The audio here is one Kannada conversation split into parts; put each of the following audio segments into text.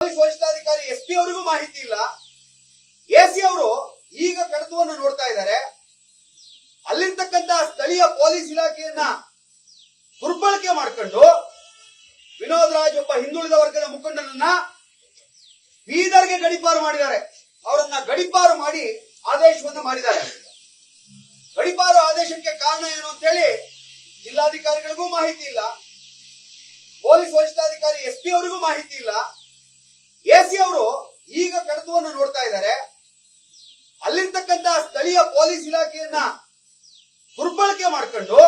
ಪೊಲೀಸ್ ವರಿಷ್ಠಾಧಿಕಾರಿ ಎಸ್ ಪಿ ಅವರಿಗೂ ಮಾಹಿತಿ ಇಲ್ಲ. ಎಸಿ ಅವರು ಈಗ ಕಡತವನ್ನು ನೋಡ್ತಾ ಇದ್ದಾರೆ. ಅಲ್ಲಿರ್ತಕ್ಕಂತ ಸ್ಥಳೀಯ ಪೊಲೀಸ್ ಇಲಾಖೆಯನ್ನ ದುರ್ಬಳಕೆ ಮಾಡಿಕೊಂಡು ವಿನೋದ್ ರಾಜ್ ಒಬ್ಬ ಹಿಂದುಳಿದ ವರ್ಗದ ಮುಖಂಡನನ್ನ ಬೀದರ್ಗೆ ಗಡಿಪಾರು ಮಾಡಿದ್ದಾರೆ. ಅವರನ್ನ ಗಡಿಪಾರು ಮಾಡಿ ಆದೇಶವನ್ನು ಮಾಡಿದ್ದಾರೆ. ಗಡಿಪಾರು ಆದೇಶಕ್ಕೆ ಕಾರಣ ಏನು ಅಂತ ಹೇಳಿ ಜಿಲ್ಲಾಧಿಕಾರಿಗಳಿಗೂ ಮಾಹಿತಿ ಇಲ್ಲ. ಪೊಲೀಸ್ ವರಿಷ್ಠಾಧಿಕಾರಿ ಎಸ್ ಪಿ ಅವರಿಗೂ ಮಾಹಿತಿ ಇಲ್ಲ. ಎಸಿ ಅವರು ಈಗ ಕಡತವನ್ನು ನೋಡ್ತಾ ಇದ್ದಾರೆ. ಅಲ್ಲಿರ್ತಕ್ಕಂತ ಸ್ಥಳೀಯ ಪೊಲೀಸ್ ಇಲಾಖೆಯನ್ನ ದುರ್ಬಳಕೆ ಮಾಡಿಕೊಂಡು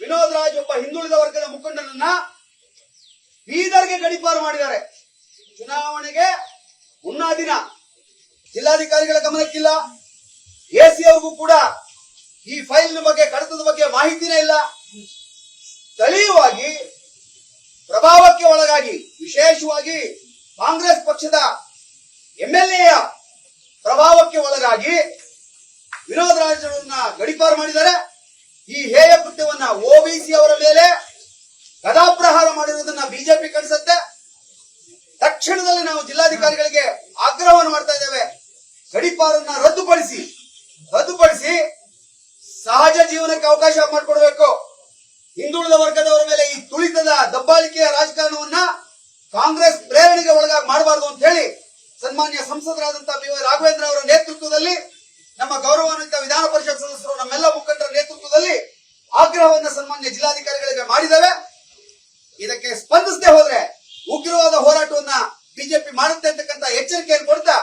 ವಿನೋದ್ ರಾಜ್ ಒಬ್ಬ ಹಿಂದುಳಿದ ವರ್ಗದ ಮುಖಂಡನನ್ನ ಬೀದರ್ಗೆ ಗಡಿಪಾರು ಮಾಡಿದ್ದಾರೆ. ಚುನಾವಣೆಗೆ ಮುನ್ನಾ ದಿನ ಜಿಲ್ಲಾಧಿಕಾರಿಗಳ ಗಮನಕ್ಕಿಲ್ಲ. ಎಸಿ ಅವ್ರಿಗೂ ಕೂಡ ಈ ಫೈಲ್ ಬಗ್ಗೆ, ಕಡತದ ಬಗ್ಗೆ ಮಾಹಿತಿನೇ ಇಲ್ಲ. ಸ್ಥಳೀಯವಾಗಿ ಪ್ರಭಾವಕ್ಕೆ ಒಳಗಾಗಿ, ವಿಶೇಷವಾಗಿ ಕಾಂಗ್ರೆಸ್ ಪಕ್ಷದ ಎಂಎಲ್ಎಯ ಪ್ರಭಾವಕ್ಕೆ ಒಳಗಾಗಿ ವಿರೋಧ ರಾಜರನ್ನ ಗಡಿಪಾರು ಮಾಡಿದ್ದಾರೆ. ಈ ಹೇಯ ಕೃತ್ಯವನ್ನ ಓಬಿಸಿ ಅವರ ಮೇಲೆ ಗದಾಪ್ರಹಾರ ಮಾಡಿರುವುದನ್ನ ಬಿಜೆಪಿ ಕಳಿಸುತ್ತೆ ತಕ್ಷಣದಲ್ಲಿ ನಾವು ಜಿಲ್ಲಾಧಿಕಾರಿಗಳಿಗೆ ಆಗ್ರಹವನ್ನು ಮಾಡ್ತಾ ಇದ್ದೇವೆ. ಗಡಿಪಾರನ್ನ ರದ್ದುಪಡಿಸಿ ರದ್ದುಪಡಿಸಿ ಸಹಜ ಜೀವನಕ್ಕೆ ಅವಕಾಶ ಮಾಡಿಕೊಡ್ಬೇಕು. ಹಿಂದುಳಿದ ವರ್ಗದವರ ಮೇಲೆ ಈ ತುಳಿತದ ದಬ್ಬಾಳಿಕೆಯ ರಾಜಕಾರಣವನ್ನ ಕಾಂಗ್ರೆಸ್ ಪ್ರೇರಣೆಗೆ ಒಳಗಾಗಿ ಮಾಡಬಾರದು ಅಂತ ಹೇಳಿ ಸನ್ಮಾನ್ಯ ಸಂಸದರಾದಂತಹ ಬಿ ವೈ ರಾಘವೇಂದ್ರ ಅವರ ನೇತೃತ್ವದಲ್ಲಿ ನಮ್ಮ ಗೌರವಾನ್ವಿತ ವಿಧಾನ ಪರಿಷತ್ ಸದಸ್ಯರು ನಮ್ಮೆಲ್ಲ ಮುಖಂಡರ ನೇತೃತ್ವದಲ್ಲಿ ಆಗ್ರಹವನ್ನು ಸನ್ಮಾನ್ಯ ಜಿಲ್ಲಾಧಿಕಾರಿಗಳಿಗೆ ಮಾಡಿದ್ದೇವೆ. ಇದಕ್ಕೆ ಸ್ಪಂದಿಸದೆ ಹೋದ್ರೆ ಉಗ್ರವಾದ ಹೋರಾಟವನ್ನ ಬಿಜೆಪಿ ಮಾಡುತ್ತೆ ಅಂತಕ್ಕಂಥ ಎಚ್ಚರಿಕೆಯನ್ನು ಕೊಡ್ತಾ